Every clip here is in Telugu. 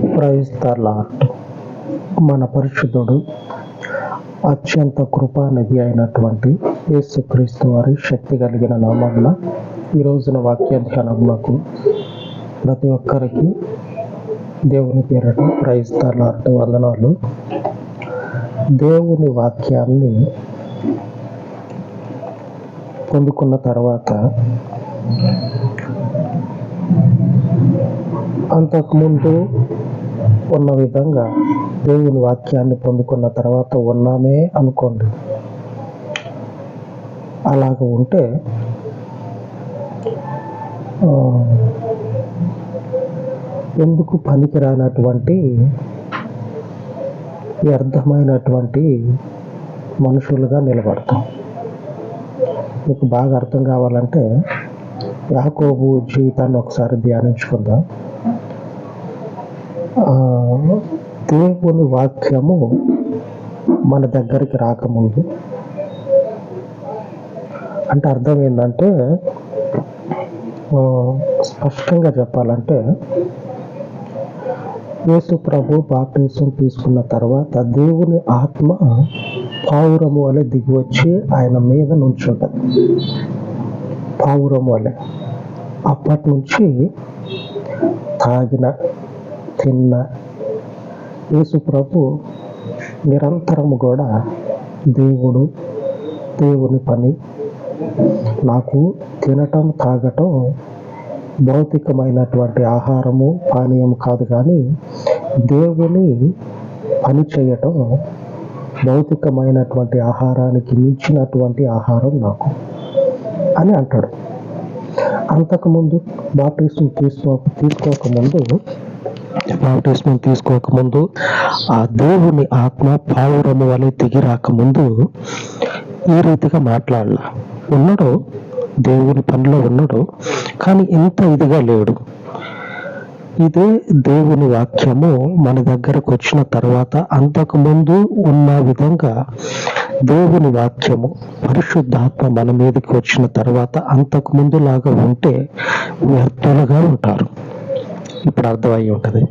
క్రైస్తలాట్ మన పరిశుద్ధుడు అత్యంత కృపానిధి అయినటువంటి యేసుక్రీస్తు వారి శక్తి కలిగిన నామమున ఈ రోజున వాక్య ధ్యానములకు ప్రతి ఒక్కరికి దేవుని పేరట క్రైస్తలాట్ వందనాలు. దేవుని వాక్యాన్ని పొందుకున్న తర్వాత అంతకుముందు ఉన్న విధంగా దేవుని వాక్యాన్ని పొందుకున్న తర్వాత ఉన్నామే అనుకోండి. అలాగ ఉంటే ఎందుకు పనికిరానటువంటి వ్యర్థమైనటువంటి మనుషులుగా నిలబడతాం? మీకు బాగా అర్థం కావాలంటే యాకోబు జీవితాన్ని ఒకసారి ధ్యానించుకుందాం. దేవుని వాక్యము మన దగ్గరికి రాకముందు. అంటే అర్థం ఏంటంటే స్పష్టంగా చెప్పాలంటే యేసు ప్రభు బాప్టిజం తీసుకున్న తర్వాత దేవుని ఆత్మ పావురము వలె దిగివచ్చి ఆయన మీద నుంచుంటది. పావురము వలె. అప్పటి నుంచి తాగిన తిన్న యేసు ప్రభు నిరంతరము కూడా దేవుడు దేవుని పని నాకు తినటం తాగటం భౌతికమైనటువంటి ఆహారము పానీయం కాదు కానీ దేవుని పని చేయటం భౌతికమైనటువంటి ఆహారానికి మించినటువంటి ఆహారం నాకు అని అంటాడు. అంతకుముందు బాప్టిజం తీసుకో తీసుకోకముందు బాప్టిస్మం తీసుకోకముందు ఆ దేవుని ఆత్మ పావురము వలె దిగి రాకముందు ఈ రీతిగా మాట్లాడాల. ఉన్నాడు దేవుని పనిలో ఉన్నాడు కానీ ఇంత ఇదిగా లేడు. ఇదే దేవుని వాక్యము మన దగ్గరకు వచ్చిన తర్వాత అంతకుముందు ఉన్న విధంగా దేవుని వాక్యము పరిశుద్ధాత్మ మన మీదకి వచ్చిన తర్వాత అంతకు ముందు లాగా ఉంటే వ్యర్థులుగా ఉంటారు. ఇప్పుడు అర్థమై ఉంటుంది.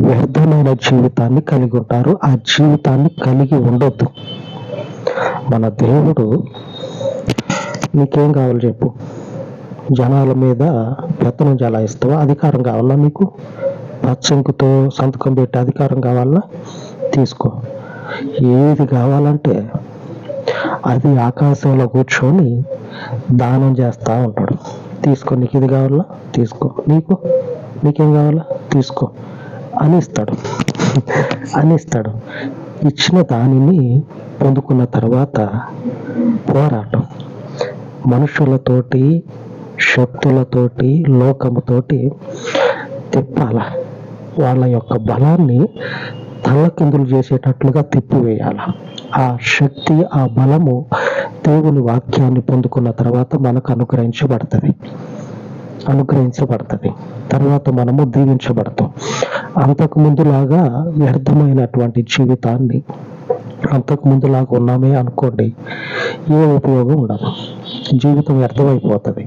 వ్యర్థమైన జీవితాన్ని కలిగి ఉంటారు ఆ జీవితాన్ని కలిగి ఉండొద్దు. మన దేవుడు నీకేం కావాలి చెప్పు? జనాల మీద పెత్తనం జలాయిస్తావా అధికారం కావాలా నీకు? పచ్చంకుతో సంతకం పెట్టే అధికారం కావాలా? తీసుకో. ఏది కావాలంటే అది ఆకాశంలో కూర్చొని దానం చేస్తా ఉంటాడు. తీసుకో. నీకు ఇది కావాలా? తీసుకో. నీకు? నీకేం కావాలా? తీసుకో. అని ఇస్తాడు అని ఇస్తాడు ఇచ్చిన దానిని పొందుకున్న తర్వాత పోరాటం. మనుషులతోటి శక్తులతోటి లోకముతోటి తిప్పాల? వాళ్ళ యొక్క బలాన్ని తల్లకిందులు చేసేటట్లుగా తిప్పివేయాల? ఆ శక్తి ఆ బలము దేవుని వాక్యాన్ని పొందుకున్న తర్వాత మనకు అనుగ్రహించబడుతుంది. అనుగ్రహించబడుతుంది. తర్వాత మనము దీవించబడతాం. అంతకు ముందులాగా వ్యర్థమైనటువంటి జీవితాన్ని అంతకు ముందులాగా ఉన్నామే అనుకోండి ఏ ఉపయోగం ఉండదు. జీవితం వ్యర్థమైపోతుంది.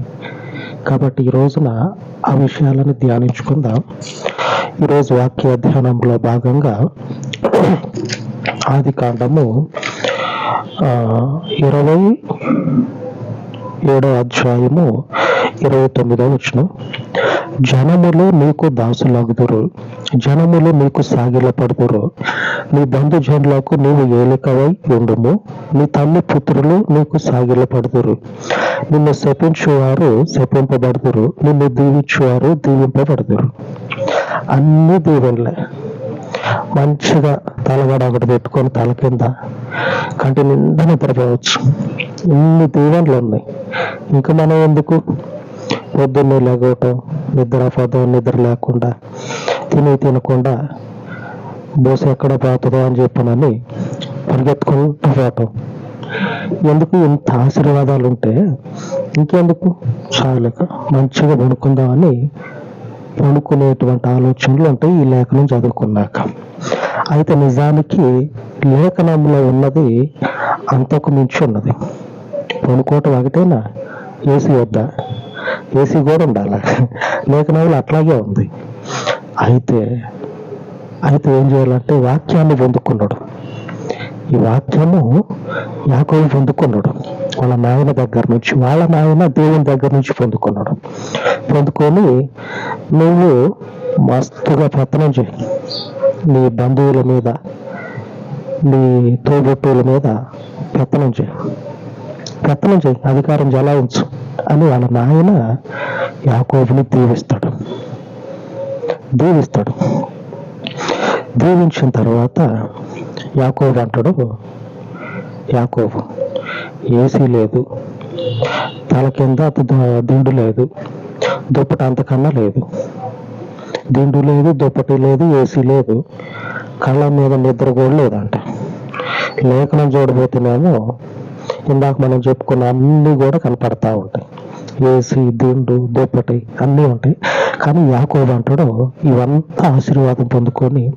కాబట్టి ఈ రోజున ఆ విషయాలను ధ్యానించుకుందాం. ఈరోజు వాక్య ధ్యానంలో భాగంగా ఆది కాండము ఇరవై ఏడో అధ్యాయము ఇరవై తొమ్మిదో వచ్చిన జనములు నీకు దాసులాగుదురు. జనములు నీకు సాగిలపడుదురు. నీ బంధుజనులకు నీవు ఏలికవై ఉండుము. నీ తల్లి పుత్రులు నీకు సాగిలపడుదురు. నిన్ను శపించువారు శపింపబడుదురు. నిన్ను దీవించువారు దీవింపబడుదురు. అన్ని దీవెనలే మంచిగా తలగడ ఒకటి పెట్టుకొని తల కింద కంటి నిండా నిద్రపోవచ్చు. ఇన్ని దీవెనలు ఉన్నాయి ఇంకా మనం ఎందుకు? పొద్దున్నే లేకపోవటం నిద్ర పదం నిద్ర లేకుండా తిని తినకుండా బోస ఎక్కడ పోతుందో అని చెప్పనని పరిగెత్తుకుంటూ పోవటం ఎందుకు ఇంత ఆశీర్వాదాలు ఉంటే ఇంకెందుకు? చాలక మంచిగా పడుకుందామని పడుకునేటువంటి ఆలోచనలు ఉంటాయి ఈ లేఖనం చదువుకున్నాక. అయితే నిజానికి లేఖనంలో ఉన్నది అంతకు మించి ఉన్నది. పడుకోవటం ఒకటేనా? ఏసీ వద్దా? ఏసీ కూడా ఉండాలి. లేఖనంలో అట్లాగే ఉంది. అయితే అయితే ఏం చేయాలంటే వాక్యాన్ని పొందుకున్నాడు. ఈ వాక్యము యాకోబు పొందుకున్నాడు. వాళ్ళ నాయన దగ్గర నుంచి వాళ్ళ నాయన దేవుని దగ్గర నుంచి పొందుకున్నాడు. పొందుకొని నువ్వు మస్తుగా పతనం చేయి నీ బంధువుల మీద నీ తోబుట్టువుల మీద పతనం చేయి పెత్తనం చేయి అధికారం జలాయించు అని వాళ్ళ నాయన యాకోబుని దీవిస్తాడు. దీవిస్తాడు. దీవించిన తర్వాత యాకోబు అంటాడు యాకోబు ఏసీ లేదు తల కింద దిండు లేదు దుప్పటి అంతకన్నా లేదు. దిండు లేదు దుప్పటి లేదు ఏసీ లేదు కళ్ళ మీద నిద్ర కూడా లేదంట. లేఖనం చూడబోతున్నామో ఇందాక మనం చెప్పుకున్న అన్ని కూడా కనపడతా ఉంటాయి. ఏసీ దిండు దుప్పటి అన్నీ ఉంటాయి. కానీ యాకోబు అంటాడు ఇవంతా ఆశీర్వాదం పొందుకొని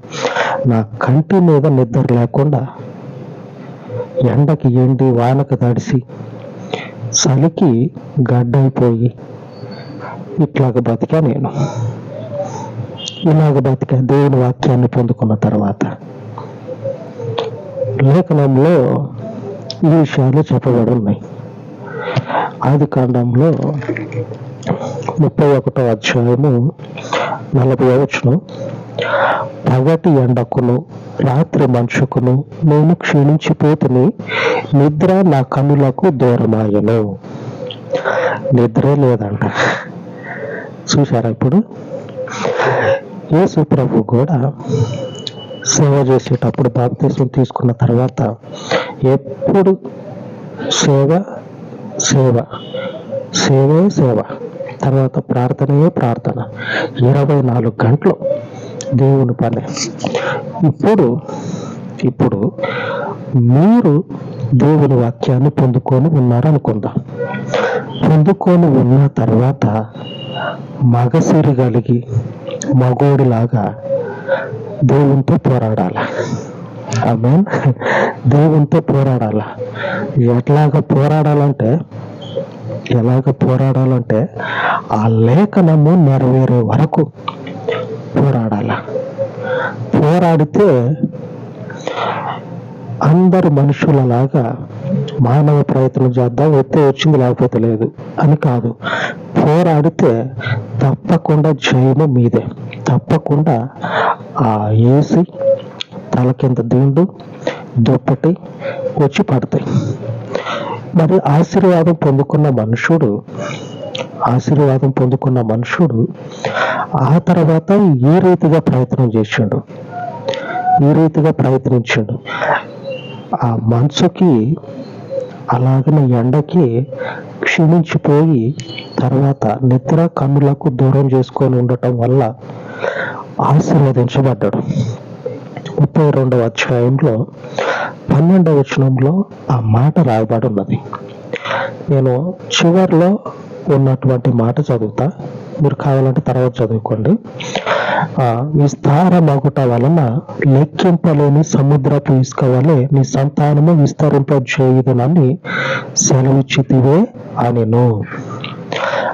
నా కంటి మీద నిద్ర లేకుండా ఎండకి ఎండి వానకు తడిసి చలికి గడ్డైపోయి ఇట్లాగ బతికా నేను. ఇలాగ బతికా దేవుని వాక్యాన్ని పొందుకున్న తర్వాత. లేఖనంలో ఈ విషయాలు చెప్పబడి ఉన్నాయి ఆది కాండంలో ముప్పై ఒకటో అధ్యాయము నలభై వచ్చును పగటి ఎండకును రాత్రి మంచుకును నేను క్షీణించిపోతుని నిద్ర నా కన్నులకు దూరమాయను. నిద్ర లేదంట. చూశారా ఇప్పుడు? యేసు ప్రభు కూడా సేవ చేసేటప్పుడు బాప్తీసం తీసుకున్న తర్వాత ఎప్పుడు సేవ సేవ. సేవే సేవ. తర్వాత ప్రార్థనయే ప్రార్థన. ఇరవై నాలుగు గంటలు దేవుని పని. ఇప్పుడు ఇప్పుడు మీరు దేవుని వాక్యాన్ని పొందుకొని ఉన్నారనుకుందాం. పొందుకొని ఉన్న తర్వాత మగసిరి కలిగి మగోడిలాగా దేవునితో పోరాడాలి? ఆమె దేవునితో పోరాడాల? ఎట్లాగ పోరాడాలంటే ఎలాగ పోరాడాలంటే ఆ లేఖనము నెరవేరే వరకు పోరాడాల? పోరాడితే అందరు మనుషులలాగా మానవ ప్రయత్నం చేద్దాం ఎత్తే వచ్చింది లేకపోతే లేదు అని కాదు. పోరాడితే తప్పకుండా జయము మీదే. తప్పకుండా ఆ ఏసి తల కింద దిండు దుప్పటి వచ్చి పడతాయి. మరి ఆశీర్వాదం పొందుకున్న మనుషుడు ఆశీర్వాదం పొందుకున్న మనుషుడు ఆ తర్వాత ఏ రీతిగా ప్రయత్నం చేసిండు. ఈ రీతిగా ప్రయత్నించాడు. ఆ మనసుకి అలాగనే ఎండకి క్షీణించిపోయి తర్వాత నిద్ర కన్నులకు దూరం చేసుకొని ఉండటం వల్ల ఆశీర్వదించబడ్డాడు. ముప్పై రెండవ అధ్యాయంలో పన్నెండవ వచనంలో ఆ మాట రాయబడి ఉన్నది నేను చివర్లో ఉన్నటువంటి మాట చదువుతా. మీరు కావాలంటే తర్వాత చదువుకోండి. ఆ విస్తారమగుట వలన లెక్కింపలేని సముద్రపు ఇసుక వలె నీ సంతానము విస్తరింప చేయుదునని సెలవిచ్చితివే అనిను.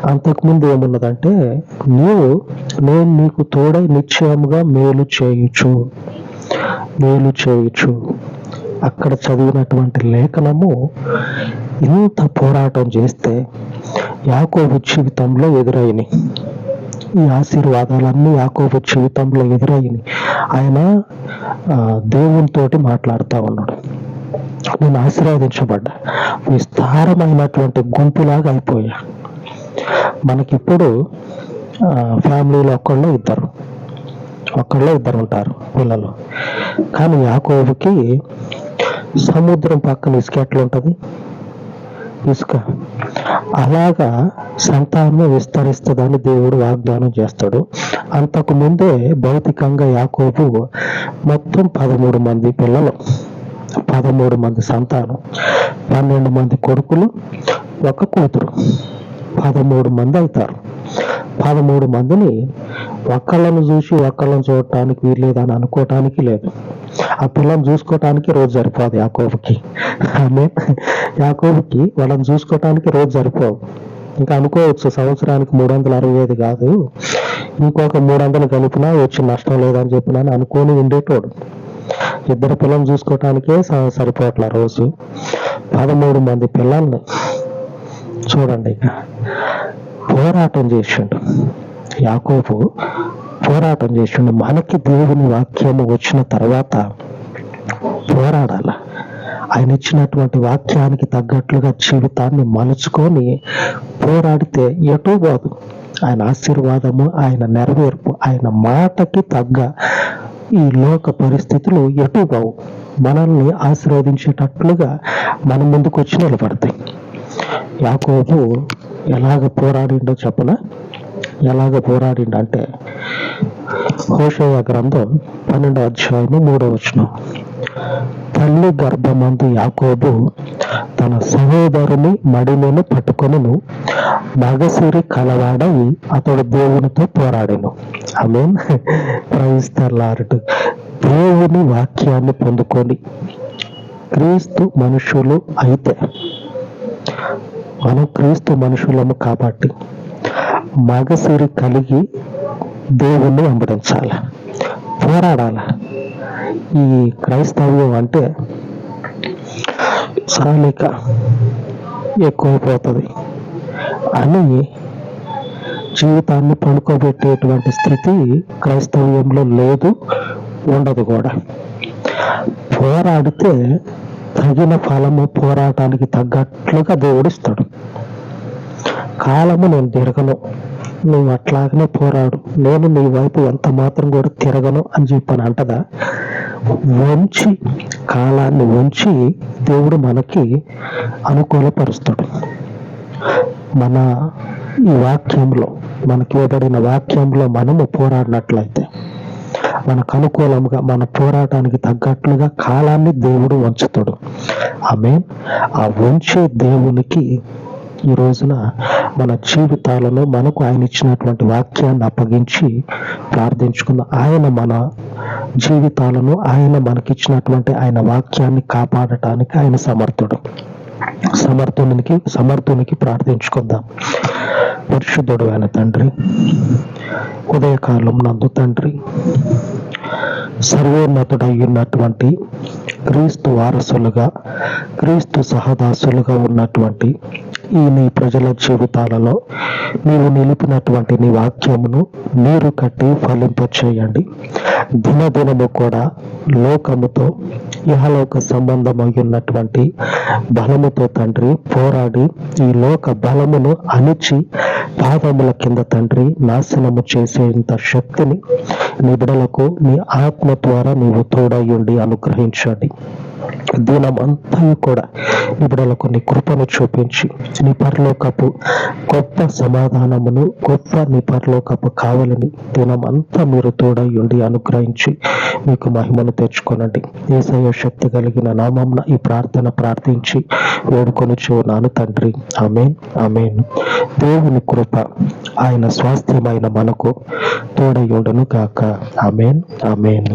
అంతకుముందు ఏమున్నదంటే నీవు నేను నీకు తోడై నిశ్చయముగా మేలు చేయుచు. మేలు చేయుచు. అక్కడ చదివినటువంటి లేఖనము ఇంత పోరాటం చేస్తే యాకోబు జీవితంలో ఎదురైనవి ఈ ఆశీర్వాదాలన్నీ యాకోబు జీవితంలో ఎదురైనవి ఆయన ఆ, మాట్లాడుతూ ఉన్నాడు. నేను ఆశీర్వదించబడ్డా. విస్తారమైనటువంటి గుంపులాగా అయిపోయా. మనకిప్పుడు ఆ, ఫ్యామిలీలో ఒక్కళ్ళు ఇద్దరు. ఒక్కళ్ళే ఇద్దరు ఉంటారు పిల్లలు. కానీ యాకోబుకి సముద్రం పక్కన ఇసుక ఎట్లా ఉంటుంది ఇసుక. అలాగా సంతానం విస్తరిస్తుందని దేవుడు వాగ్దానం చేస్తాడు. అంతకు ముందే భౌతికంగా యాకోబు మొత్తం పదమూడు మంది పిల్లలు పదమూడు మంది సంతానం పన్నెండు మంది కొడుకులు ఒక కూతురు. పదమూడు మంది అవుతారు. పదమూడు మందిని ఒక్కళ్ళను చూసి ఒక్కళ్ళను చూడటానికి వీల్లేదని అనుకోవటానికి లేదు. ఆ పిల్లని చూసుకోవటానికి రోజు సరిపోదు యాకోబుకి. ఆమె యాకోబుకి వాళ్ళని చూసుకోవటానికి రోజు సరిపోవు. ఇంకా అనుకోవచ్చు సంవత్సరానికి మూడు వందల అరవై ఐదు కాదు. ఇంకొక మూడు వందలు కలిపినా వచ్చి నష్టం లేదని చెప్పినా అని అనుకొని ఉండేటోడు. ఇద్దరు పిల్లల్ని చూసుకోవటానికే స- సరిపోవట్ల రోజు. పదమూడు మంది పిల్లల్ని చూడండి. పోరాటం చేసిండు. యాకోబు పోరాటం చేసిండు. మనకి దేవుని వాక్యము వచ్చిన తర్వాత పోరాడాల. ఆయన ఇచ్చినటువంటి వాక్యానికి తగ్గట్లుగా జీవితాన్ని మలుచుకొని పోరాడితే ఎటో కాదు ఆయన ఆశీర్వాదము ఆయన నెరవేర్పు ఆయన మాటకి తగ్గ ఈ లోక పరిస్థితులు ఎటు బావు మనల్ని ఆశీర్వదించేటట్లుగా మన ముందుకు వచ్చి నిలబడతాయి. యాకోబు ఎలాగ పోరాడిండో చెప్పన? ఎలాగ పోరాడిండంటే హోషయ గ్రంథం పన్నెండో అధ్యాయము మూడో వచనం. తల్లి గర్భమందు యాకోబు తన సహోదరుని మడిమెను పట్టుకొనును మగసిరి కలవాడై అతడు దేవునితో పోరాడెను. ఆమె క్రైస్తలారుడు దేవుని వాక్యాన్ని పొందుకొని క్రీస్తు మనుషులు అయితే మనం క్రీస్తు మనుషులము కాబట్టి మగసిరి కలిగి దేవుణ్ణి వెంబడించాలి పోరాడాల. ఈ క్రైస్తవ్యం అంటే సాలిక ఎక్కువైపోతుంది. అని జీవితాన్ని పడుకోబెట్టేటువంటి స్థితి క్రైస్తవ్యంలో లేదు ఉండదు కూడా. పోరాడితే తగిన ఫలము పోరాటానికి తగ్గట్లుగా దేవుడిస్తాడు. కాలము నేను తిరగను నువ్వు అట్లాగనే పోరాడు. నేను నీ వైపు ఎంత మాత్రం కూడా తిరగను అని చెప్పని అంటదా? వంచి కాలాన్ని వంచి దేవుడు మనకి అనుకూలపరుస్తాడు. మన ఈ వాక్యంలో మనకి ఇవ్వబడిన వాక్యంలో మనము పోరాడినట్లయితే మనకు అనుకూలంగా మన పోరాటానికి తగ్గట్లుగా కాలాన్ని దేవుడు వంచుతాడు. ఆమె ఆ వంచే దేవునికి ఈ రోజున మన జీవితాలను మనకు ఆయన ఇచ్చినటువంటి వాక్యాన్ని అప్పగించి ప్రార్థించుకున్న ఆయన మన జీవితాలను ఆయన మనకిచ్చినటువంటి ఆయన వాక్యాన్ని కాపాడటానికి ఆయన సమర్థుడు. సమర్థునికి సమర్థునికి ప్రార్థించుకుందాం. పరిశుద్ధుడు ఆయన తండ్రి ఉదయకాలం నందు తండ్రి సర్వోన్నతుడయ్యున్నటువంటి క్రీస్తు వారసులుగా క్రీస్తు సహదాసులుగా ఉన్నటువంటి ఈ నీ ప్రజల జీవితాలలో నీవు నిలిపినటువంటి నీ వాక్యమును నీరు కట్టి ఫలింపచేయండి దినదినము కూడా లోకముతో ఇహలోక సంబంధమై ఉన్నటువంటి బలముతో తండ్రి పోరాడి ఈ లోక బలమును అణిచి పాదముల కింద తండ్రి నాశనము చేసేంత శక్తిని నీ బిడలకు నీ ఆత్మ ద్వారా నీవు తోడయ్యుండి అనుగ్రహించండి. దినమంతయు కూడా ఇప్పుడు కొన్ని కృపను చూపించి నీ పరలోకపు గొప్ప సమాధానమును గొప్ప నీ పరలోకపు కావాలని దినమంతా మీరు తోడయ్యుండి అనుగ్రహించి మీకు మహిమను తెచ్చుకొనండి. ఏసయ శక్తి కలిగిన నామంన ఈ ప్రార్థన ప్రార్థించి వేడుకొని చూనాను తండ్రి. Amen amen. దేవుని కృప ఆయన స్వాస్థ్యమైన మనకు తోడయుండును కాక ఆమెన్ ఆమెన్.